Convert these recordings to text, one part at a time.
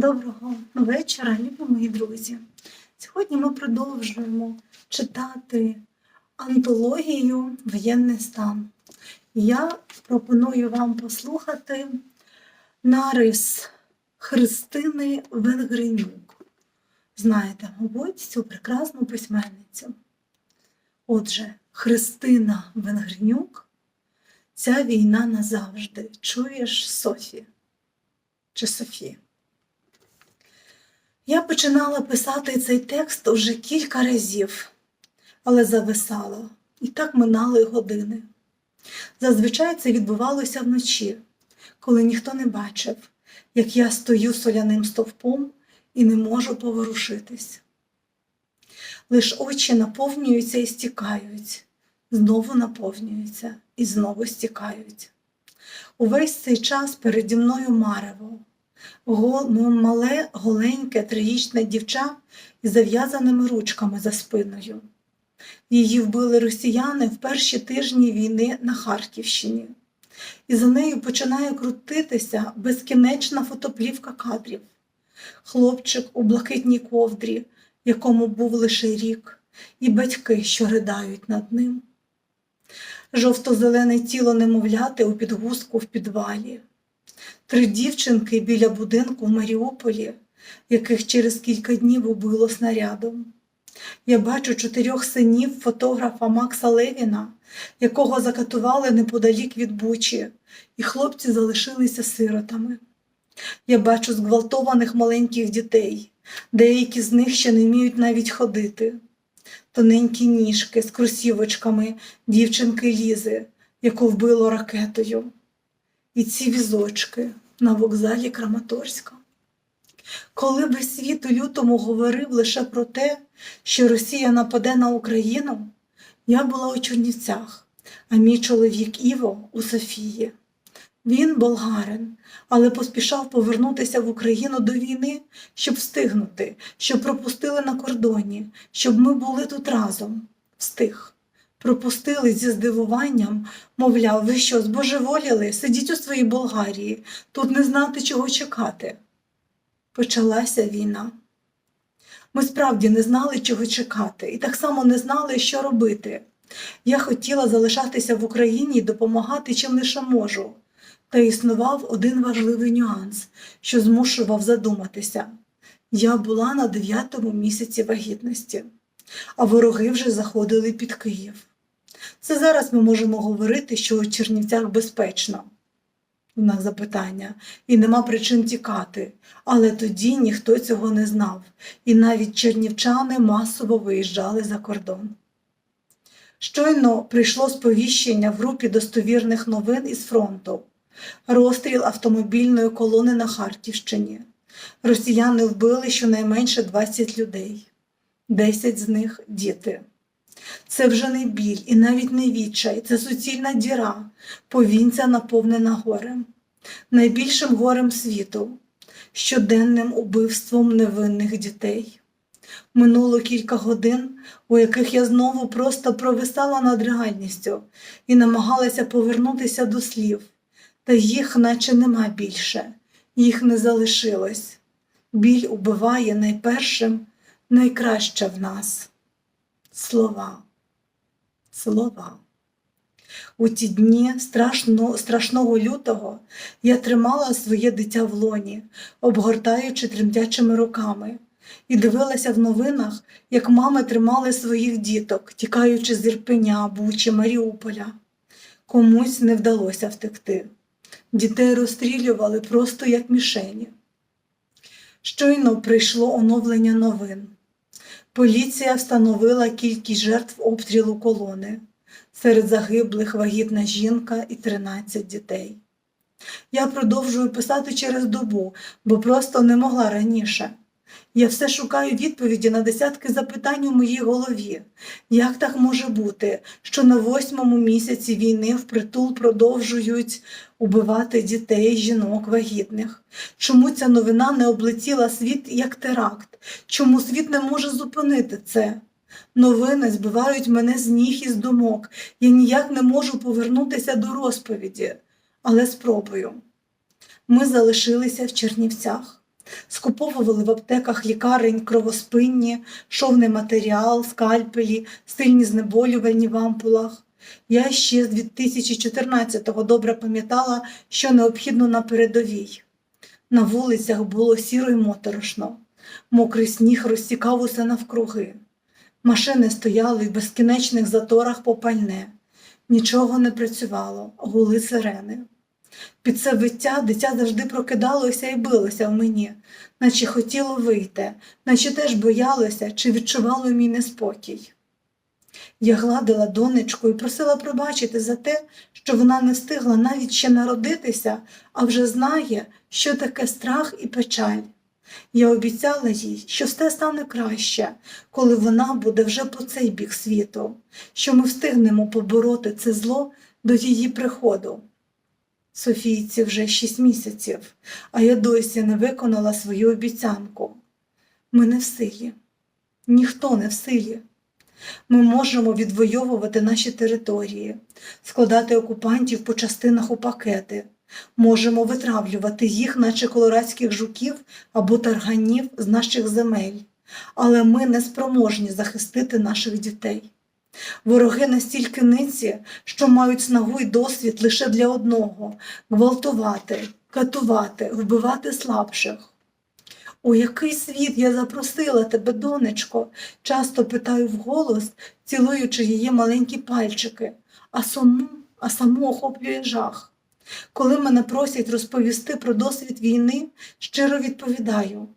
Доброго вечора, любі мої друзі. Сьогодні ми продовжуємо читати антологію Воєнний стан. Я пропоную вам послухати нарис Христини Венгринюк. Знаєте, мабуть, цю прекрасну письменницю. Отже, Христина Венгринюк, ця війна назавжди. Чуєш Софі? Чи Софія? Я починала писати цей текст уже кілька разів, але зависала, і так минали години. Зазвичай це відбувалося вночі, коли ніхто не бачив, як я стою соляним стовпом і не можу поворушитись. Лиш очі наповнюються і стікають, знову наповнюються і знову стікають. Увесь цей час переді мною марево. Ну, мале, голеньке, трирічне дівча із зав'язаними ручками за спиною. Її вбили росіяни в перші тижні війни на Харківщині. І за нею починає крутитися безкінечна фотоплівка кадрів. Хлопчик у блакитній ковдрі, якому був лише рік, і батьки, що ридають над ним. Жовто-зелене тіло немовляти у підгузку в підвалі три дівчинки біля будинку в Маріуполі, яких через кілька днів убило снарядом. Я бачу чотирьох синів фотографа Макса Левіна, якого закатували неподалік від Бучі, і хлопці залишилися сиротами. Я бачу зґвалтованих маленьких дітей, деякі з них ще не вміють навіть ходити. Тоненькі ніжки з кросівочками дівчинки Лізи, яку вбило ракетою і ці візочки на вокзалі Краматорська. Коли весь світ у лютому говорив лише про те, що Росія нападе на Україну, я була у Чернівцях, а мій чоловік Іво у Софії. Він болгарин, але поспішав повернутися в Україну до війни, щоб встигнути, щоб пропустили на кордоні, щоб ми були тут разом. Встиг. Пропустили зі здивуванням, мовляв, ви що, збожеволіли? Сидіть у своїй Болгарії, тут не знати, чого чекати. Почалася війна. Ми справді не знали, чого чекати, і так само не знали, що робити. Я хотіла залишатися в Україні і допомагати чим лише можу. Та існував один важливий нюанс, що змушував задуматися. Я була на дев'ятому місяці вагітності, а вороги вже заходили під Київ. Це зараз ми можемо говорити, що у Чернівцях безпечно. У нас запитання, і нема причин тікати. Але тоді ніхто цього не знав, і навіть чернівчани масово виїжджали за кордон. Щойно прийшло сповіщення в групі достовірних новин із фронту, розстріл автомобільної колони на Харківщині. Росіяни вбили щонайменше 20 людей, 10 з них діти. Це вже не біль і навіть не відчай, це суцільна діра, повінця наповнена горем, найбільшим горем світу, щоденним убивством невинних дітей. Минуло кілька годин, у яких я знову просто провисала над реальністю і намагалася повернутися до слів, та їх наче нема більше, їх не залишилось. Біль убиває найпершим, найкраще в нас слова. Слова. У ті дні страшно, страшного лютого я тримала своє дитя в лоні, обгортаючи тремтячими руками, і дивилася в новинах, як мами тримали своїх діток, тікаючи з Ірпеня, Бучі, Маріуполя. Комусь не вдалося втекти. Дітей розстрілювали просто як мішені. Щойно прийшло оновлення новин. Поліція встановила кількість жертв обстрілу колони. Серед загиблих вагітна жінка і 13 дітей. Я продовжую писати через добу, бо просто не могла раніше. Я все шукаю відповіді на десятки запитань у моїй голові. Як так може бути, що на восьмому місяці війни впритул продовжують убивати дітей, жінок, вагітних? Чому ця новина не облетіла світ як теракт? Чому світ не може зупинити це? Новини збивають мене з ніг і з думок. Я ніяк не можу повернутися до розповіді, але спробую. Ми залишилися в Чернівцях. Скуповували в аптеках лікарень кровоспинні, шовний матеріал, скальпелі, сильні знеболювальні в ампулах. Я ще з 2014-го добре пам'ятала, що необхідно на передовій. На вулицях було сіро й моторошно. Мокрий сніг розтікав усе навкруги. Машини стояли в безкінечних заторах по пальне. Нічого не працювало, гули сирени. Під це виття дитя завжди прокидалося і билося в мені, наче хотіло вийти, наче теж боялося чи відчувало мій неспокій. Я гладила донечку і просила пробачити за те, що вона не встигла навіть ще народитися, а вже знає, що таке страх і печаль. Я обіцяла їй, що все стане краще, коли вона буде вже по цей бік світу, що ми встигнемо побороти це зло до її приходу. Софійці вже шість місяців, а я досі не виконала свою обіцянку. Ми не в силі, ніхто не в силі. Ми можемо відвоювати наші території, складати окупантів по частинах у пакети, можемо витравлювати їх, наче колорадських жуків або тарганів з наших земель, але ми не спроможні захистити наших дітей. Вороги настільки ниці, що мають снагу й досвід лише для одного гвалтувати, катувати, вбивати слабших. У який світ я запросила тебе, донечко? часто питаю вголос, цілуючи її маленькі пальчики, а саму, а саму охоплює жах. Коли мене просять розповісти про досвід війни, щиро відповідаю: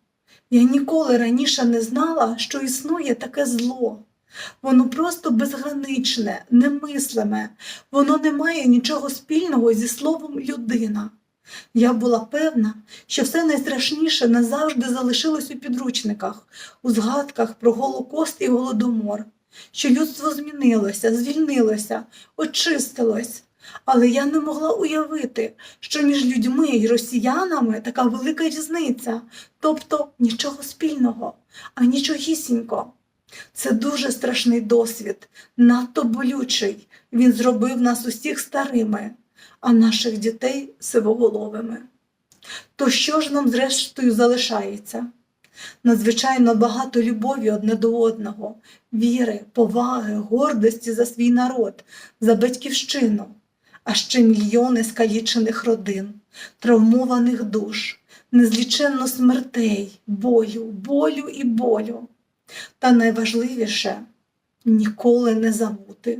я ніколи раніше не знала, що існує таке зло. Воно просто безграничне, немислиме, воно не має нічого спільного зі словом людина. Я була певна, що все найстрашніше назавжди залишилось у підручниках, у згадках про Голокост і Голодомор, що людство змінилося, звільнилося, очистилось. Але я не могла уявити, що між людьми і росіянами така велика різниця, тобто нічого спільного, а нічогісінько. Це дуже страшний досвід, надто болючий. Він зробив нас усіх старими, а наших дітей сивоголовими. То що ж нам зрештою залишається? Надзвичайно багато любові одне до одного, віри, поваги, гордості за свій народ, за батьківщину, а ще мільйони скалічених родин, травмованих душ, незліченно смертей, бою, болю і болю. Та найважливіше ніколи не забути.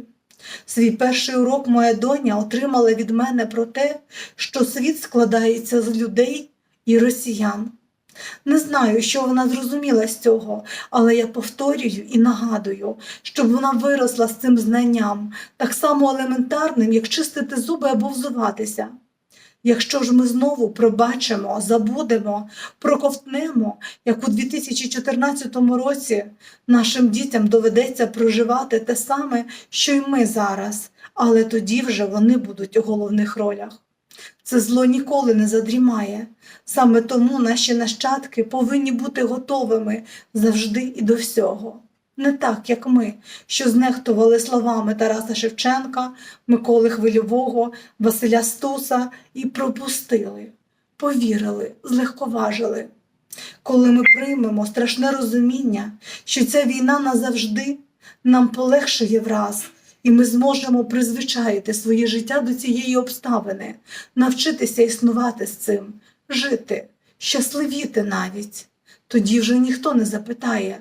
Свій перший урок моя доня отримала від мене про те, що світ складається з людей і росіян. Не знаю, що вона зрозуміла з цього, але я повторюю і нагадую, щоб вона виросла з цим знанням, так само елементарним, як чистити зуби або взуватися. Якщо ж ми знову пробачимо, забудемо, проковтнемо, як у 2014 році нашим дітям доведеться проживати те саме, що й ми зараз, але тоді вже вони будуть у головних ролях. Це зло ніколи не задрімає. Саме тому наші нащадки повинні бути готовими завжди і до всього. Не так, як ми, що знехтували словами Тараса Шевченка, Миколи Хвильового, Василя Стуса і пропустили, повірили, злегковажили. Коли ми приймемо страшне розуміння, що ця війна назавжди нам полегшує враз, і ми зможемо призвичаїти своє життя до цієї обставини, навчитися існувати з цим, жити, щасливіти навіть. Тоді вже ніхто не запитає.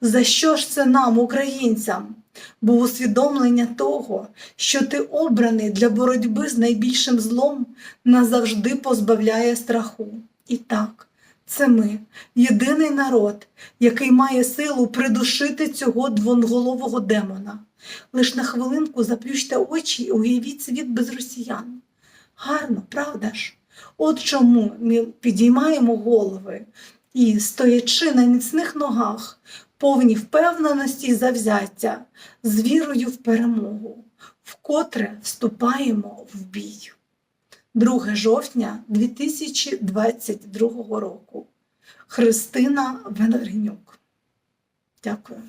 За що ж це нам, українцям? Бо усвідомлення того, що ти обраний для боротьби з найбільшим злом, назавжди позбавляє страху. І так, це ми, єдиний народ, який має силу придушити цього двонголового демона. Лиш на хвилинку заплющте очі і уявіть світ без росіян. Гарно, правда ж? От чому ми підіймаємо голови і, стоячи на міцних ногах, повні впевненості і завзяття, з вірою в перемогу, вкотре вступаємо в бій. 2 жовтня 2022 року. Христина Венернюк. Дякую.